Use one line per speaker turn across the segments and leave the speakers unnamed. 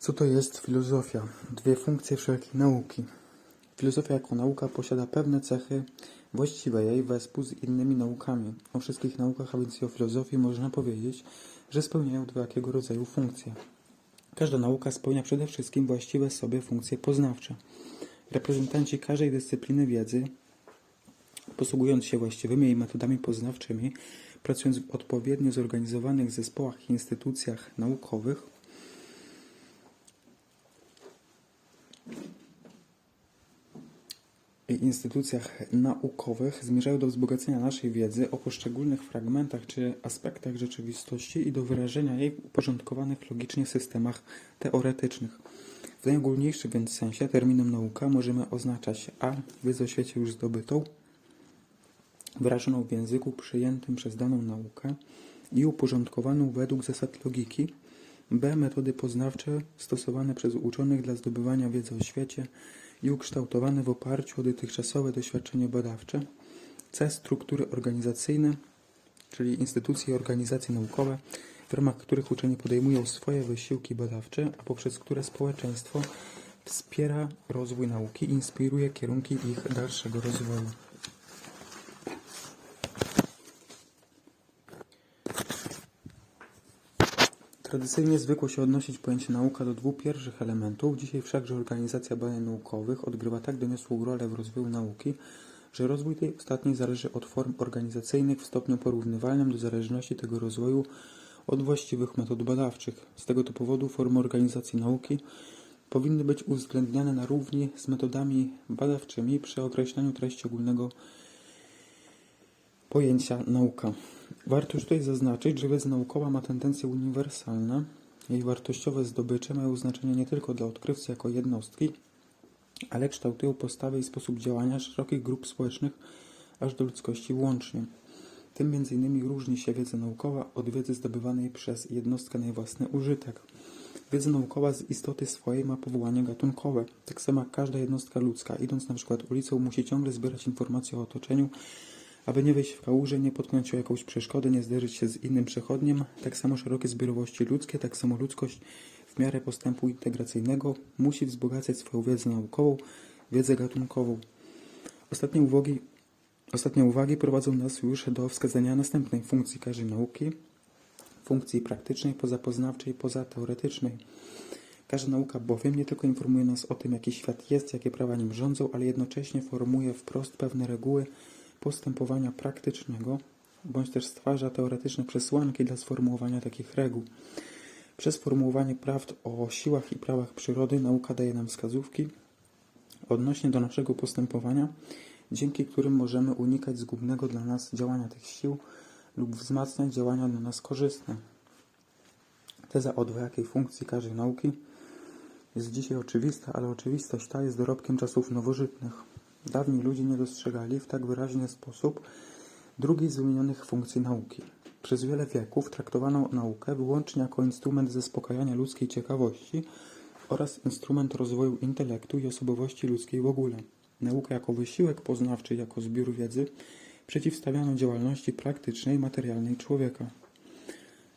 Co to jest filozofia? Dwie funkcje wszelkiej nauki. Filozofia jako nauka posiada pewne cechy właściwe jej wespół z innymi naukami. O wszystkich naukach, a więc i o filozofii można powiedzieć, że spełniają dwojakiego rodzaju funkcje. Każda nauka spełnia przede wszystkim właściwe sobie funkcje poznawcze. Reprezentanci każdej dyscypliny wiedzy, posługując się właściwymi jej metodami poznawczymi, pracując w odpowiednio zorganizowanych zespołach i instytucjach naukowych, instytucjach naukowych zmierzają do wzbogacenia naszej wiedzy o poszczególnych fragmentach czy aspektach rzeczywistości i do wyrażenia jej w uporządkowanych logicznie systemach teoretycznych. W najogólniejszym więc sensie terminem nauka możemy oznaczać a. wiedzę o świecie już zdobytą, wyrażoną w języku przyjętym przez daną naukę i uporządkowaną według zasad logiki, b. metody poznawcze stosowane przez uczonych dla zdobywania wiedzy o świecie i ukształtowane w oparciu o dotychczasowe doświadczenie badawcze, c. struktury organizacyjne, czyli instytucje i organizacje naukowe, w ramach których uczeni podejmują swoje wysiłki badawcze, a poprzez które społeczeństwo wspiera rozwój nauki i inspiruje kierunki ich dalszego rozwoju. Tradycyjnie zwykło się odnosić pojęcie nauka do dwóch pierwszych elementów. Dzisiaj wszakże organizacja badań naukowych odgrywa tak doniosłą rolę w rozwoju nauki, że rozwój tej ostatniej zależy od form organizacyjnych w stopniu porównywalnym do zależności tego rozwoju od właściwych metod badawczych. Z tego to powodu formy organizacji nauki powinny być uwzględniane na równi z metodami badawczymi przy określaniu treści ogólnego pojęcia nauka. Warto już tutaj zaznaczyć, że wiedza naukowa ma tendencje uniwersalne. Jej wartościowe zdobycze mają znaczenie nie tylko dla odkrywcy jako jednostki, ale kształtują postawę i sposób działania szerokich grup społecznych aż do ludzkości włącznie. Tym innymi różni się wiedza naukowa od wiedzy zdobywanej przez jednostkę na jej własny użytek. Wiedza naukowa z istoty swojej ma powołanie gatunkowe. Tak samo jak każda jednostka ludzka, idąc na przykład ulicą, musi ciągle zbierać informacje o otoczeniu, aby nie wejść w kałużę, nie potknąć o jakąś przeszkodę, nie zderzyć się z innym przechodniem. Tak samo szerokie zbiorowości ludzkie, tak samo ludzkość w miarę postępu integracyjnego musi wzbogacać swoją wiedzę naukową, wiedzę gatunkową. Ostatnie uwagi, ostatnie uwagi prowadzą nas już do wskazania następnej funkcji każdej nauki, funkcji praktycznej, pozapoznawczej, pozateoretycznej. Każda nauka bowiem nie tylko informuje nas o tym, jaki świat jest, jakie prawa nim rządzą, ale jednocześnie formuje wprost pewne reguły postępowania praktycznego, bądź też stwarza teoretyczne przesłanki dla sformułowania takich reguł. Przez formułowanie prawd o siłach i prawach przyrody nauka daje nam wskazówki odnośnie do naszego postępowania, dzięki którym możemy unikać zgubnego dla nas działania tych sił lub wzmacniać działania dla nas korzystne. Teza o dwojakiej funkcji każdej nauki jest dzisiaj oczywista, ale oczywistość ta jest dorobkiem czasów nowożytnych. Dawni ludzie nie dostrzegali w tak wyraźny sposób drugiej z wymienionych funkcji nauki. Przez wiele wieków traktowano naukę wyłącznie jako instrument zaspokajania ludzkiej ciekawości oraz instrument rozwoju intelektu i osobowości ludzkiej w ogóle. Naukę jako wysiłek poznawczy, jako zbiór wiedzy przeciwstawiano działalności praktycznej, materialnej człowieka.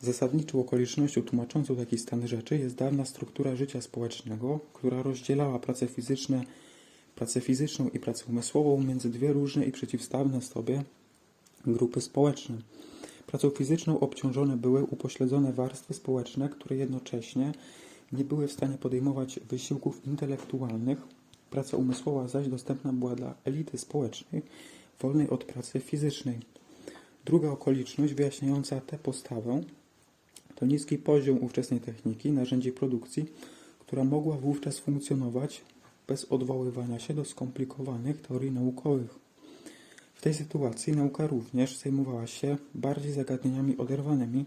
Zasadniczą okolicznością tłumaczącą taki stan rzeczy jest dawna struktura życia społecznego, która rozdzielała pracę fizyczne pracę fizyczną i pracę umysłową między dwie różne i przeciwstawne sobie grupy społeczne. Pracą fizyczną obciążone były upośledzone warstwy społeczne, które jednocześnie nie były w stanie podejmować wysiłków intelektualnych. Praca umysłowa zaś dostępna była dla elity społecznej, wolnej od pracy fizycznej. Druga okoliczność wyjaśniająca tę postawę to niski poziom ówczesnej techniki, narzędzi produkcji, która mogła wówczas funkcjonować bez odwoływania się do skomplikowanych teorii naukowych. W tej sytuacji nauka również zajmowała się bardziej zagadnieniami oderwanymi,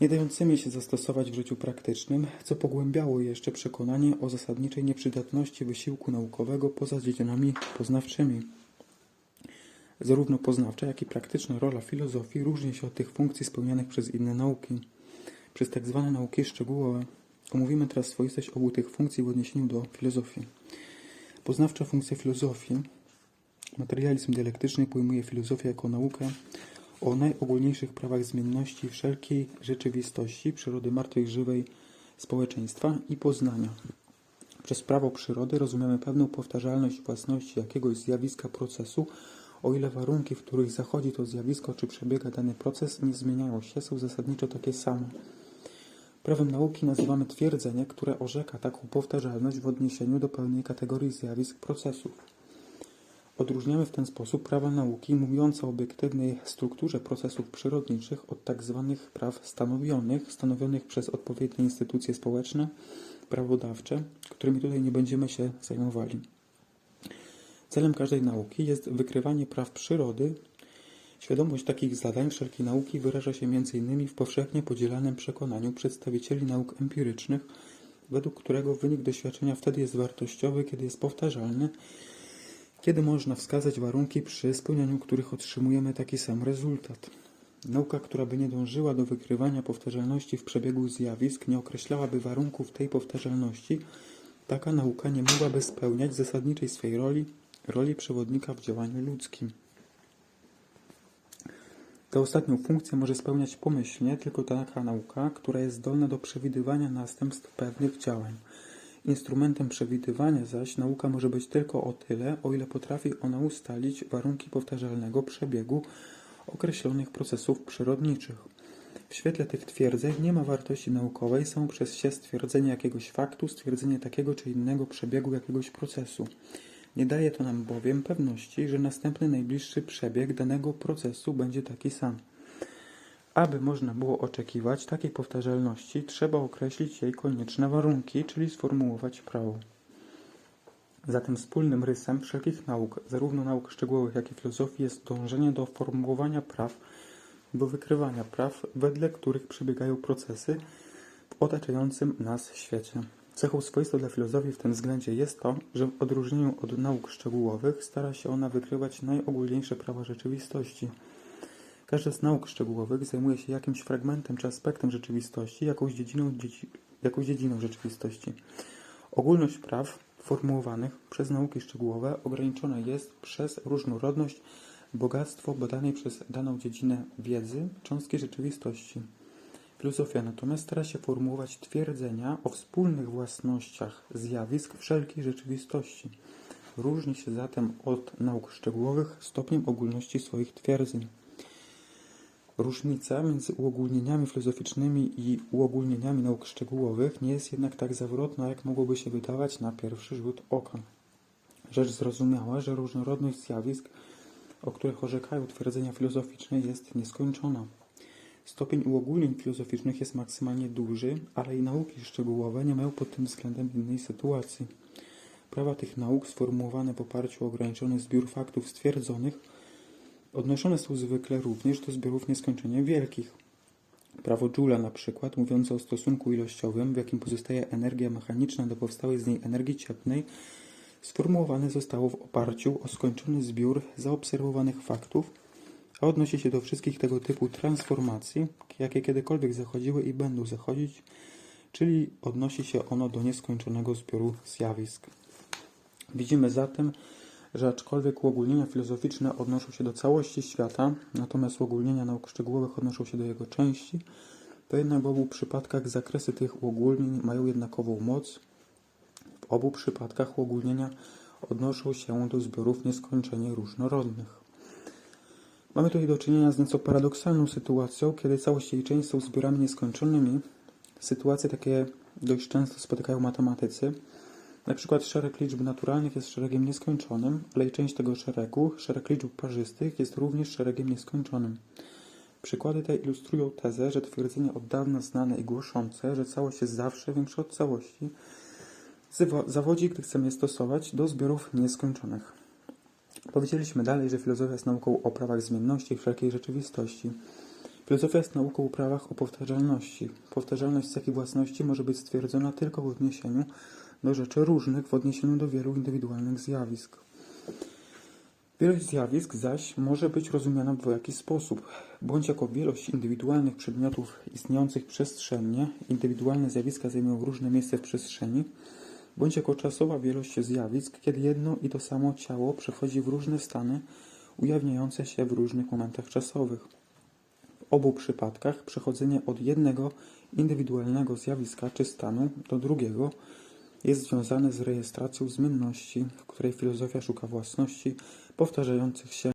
nie dającymi się zastosować w życiu praktycznym, co pogłębiało jeszcze przekonanie o zasadniczej nieprzydatności wysiłku naukowego poza dziedzinami poznawczymi. Zarówno poznawcza, jak i praktyczna rola filozofii różni się od tych funkcji spełnianych przez inne nauki, przez tak zwane nauki szczegółowe. Omówimy teraz swoistość obu tych funkcji w odniesieniu do filozofii. Poznawcza funkcja filozofii. Materializm dialektyczny pojmuje filozofię jako naukę o najogólniejszych prawach zmienności wszelkiej rzeczywistości, przyrody martwej, żywej, społeczeństwa i poznania. Przez prawo przyrody rozumiemy pewną powtarzalność własności jakiegoś zjawiska procesu, o ile warunki, w których zachodzi to zjawisko czy przebiega dany proces, nie zmieniają się, są zasadniczo takie same. Prawem nauki nazywamy twierdzenie, które orzeka taką powtarzalność w odniesieniu do pełnej kategorii zjawisk procesów. Odróżniamy w ten sposób prawa nauki mówiące o obiektywnej strukturze procesów przyrodniczych od tzw. praw stanowionych, stanowionych przez odpowiednie instytucje społeczne, prawodawcze, którymi tutaj nie będziemy się zajmowali. Celem każdej nauki jest wykrywanie praw przyrody. Świadomość takich zadań wszelkiej nauki wyraża się m.in. w powszechnie podzielanym przekonaniu przedstawicieli nauk empirycznych, według którego wynik doświadczenia wtedy jest wartościowy, kiedy jest powtarzalny, kiedy można wskazać warunki, przy spełnianiu których otrzymujemy taki sam rezultat. Nauka, która by nie dążyła do wykrywania powtarzalności w przebiegu zjawisk, nie określałaby warunków tej powtarzalności, taka nauka nie mogłaby spełniać zasadniczej swej roli, roli przewodnika w działaniu ludzkim. Tę ostatnią funkcję może spełniać pomyślnie tylko taka nauka, która jest zdolna do przewidywania następstw pewnych działań. Instrumentem przewidywania zaś nauka może być tylko o tyle, o ile potrafi ona ustalić warunki powtarzalnego przebiegu określonych procesów przyrodniczych. W świetle tych twierdzeń nie ma wartości naukowej są przez się stwierdzenie jakiegoś faktu, stwierdzenie takiego czy innego przebiegu jakiegoś procesu. Nie daje to nam bowiem pewności, że następny najbliższy przebieg danego procesu będzie taki sam. Aby można było oczekiwać takiej powtarzalności, trzeba określić jej konieczne warunki, czyli sformułować prawo. Zatem wspólnym rysem wszelkich nauk, zarówno nauk szczegółowych, jak i filozofii, jest dążenie do formułowania praw, do wykrywania praw, wedle których przebiegają procesy w otaczającym nas świecie. Cechą swoistą dla filozofii w tym względzie jest to, że w odróżnieniu od nauk szczegółowych stara się ona wykrywać najogólniejsze prawa rzeczywistości. Każda z nauk szczegółowych zajmuje się jakimś fragmentem czy aspektem rzeczywistości, jakąś dziedziną, dziedzi, jakąś dziedziną rzeczywistości. Ogólność praw formułowanych przez nauki szczegółowe ograniczona jest przez różnorodność, bogactwo badanej przez daną dziedzinę wiedzy, cząstki rzeczywistości. Filozofia natomiast stara się formułować twierdzenia o wspólnych własnościach zjawisk wszelkiej rzeczywistości. Różni się zatem od nauk szczegółowych stopniem ogólności swoich twierdzeń. Różnica między uogólnieniami filozoficznymi i uogólnieniami nauk szczegółowych nie jest jednak tak zawrotna, jak mogłoby się wydawać na pierwszy rzut oka. Rzecz zrozumiała, że różnorodność zjawisk, o których orzekają twierdzenia filozoficzne, jest nieskończona. Stopień uogólnień filozoficznych jest maksymalnie duży, ale i nauki szczegółowe nie mają pod tym względem innej sytuacji. Prawa tych nauk, sformułowane w oparciu o ograniczony zbiór faktów stwierdzonych, odnoszone są zwykle również do zbiorów nieskończenie wielkich. Prawo Joule'a na przykład, mówiące o stosunku ilościowym, w jakim pozostaje energia mechaniczna do powstałej z niej energii cieplnej, sformułowane zostało w oparciu o skończony zbiór zaobserwowanych faktów, a odnosi się do wszystkich tego typu transformacji, jakie kiedykolwiek zachodziły i będą zachodzić, czyli odnosi się ono do nieskończonego zbioru zjawisk. Widzimy zatem, że aczkolwiek uogólnienia filozoficzne odnoszą się do całości świata, natomiast uogólnienia nauk szczegółowych odnoszą się do jego części, to jednak w obu przypadkach zakresy tych uogólnień mają jednakową moc. W obu przypadkach uogólnienia odnoszą się do zbiorów nieskończenie różnorodnych. Mamy tutaj do czynienia z nieco paradoksalną sytuacją, kiedy całość jej część są zbiorami nieskończonymi. Sytuacje takie dość często spotykają matematycy. Na przykład szereg liczb naturalnych jest szeregiem nieskończonym, ale i część tego szeregu, szereg liczb parzystych, jest również szeregiem nieskończonym. Przykłady te ilustrują tezę, że twierdzenie od dawna znane i głoszące, że całość jest zawsze większa od całości, zawo- zawodzi, gdy chcemy je stosować do zbiorów nieskończonych. Powiedzieliśmy dalej, że filozofia jest nauką o prawach zmienności wszelkiej rzeczywistości. Filozofia jest nauką o prawach o powtarzalności. Powtarzalność cechy własności może być stwierdzona tylko w odniesieniu do rzeczy różnych, w odniesieniu do wielu indywidualnych zjawisk. Wielość zjawisk zaś może być rozumiana w dwojaki sposób, bądź jako wielość indywidualnych przedmiotów istniejących przestrzennie, indywidualne zjawiska zajmują różne miejsce w przestrzeni, bądź jako czasowa wielość zjawisk, kiedy jedno i to samo ciało przechodzi w różne stany, ujawniające się w różnych momentach czasowych. W obu przypadkach przechodzenie od jednego indywidualnego zjawiska czy stanu do drugiego jest związane z rejestracją zmienności, w której filozofia szuka własności powtarzających się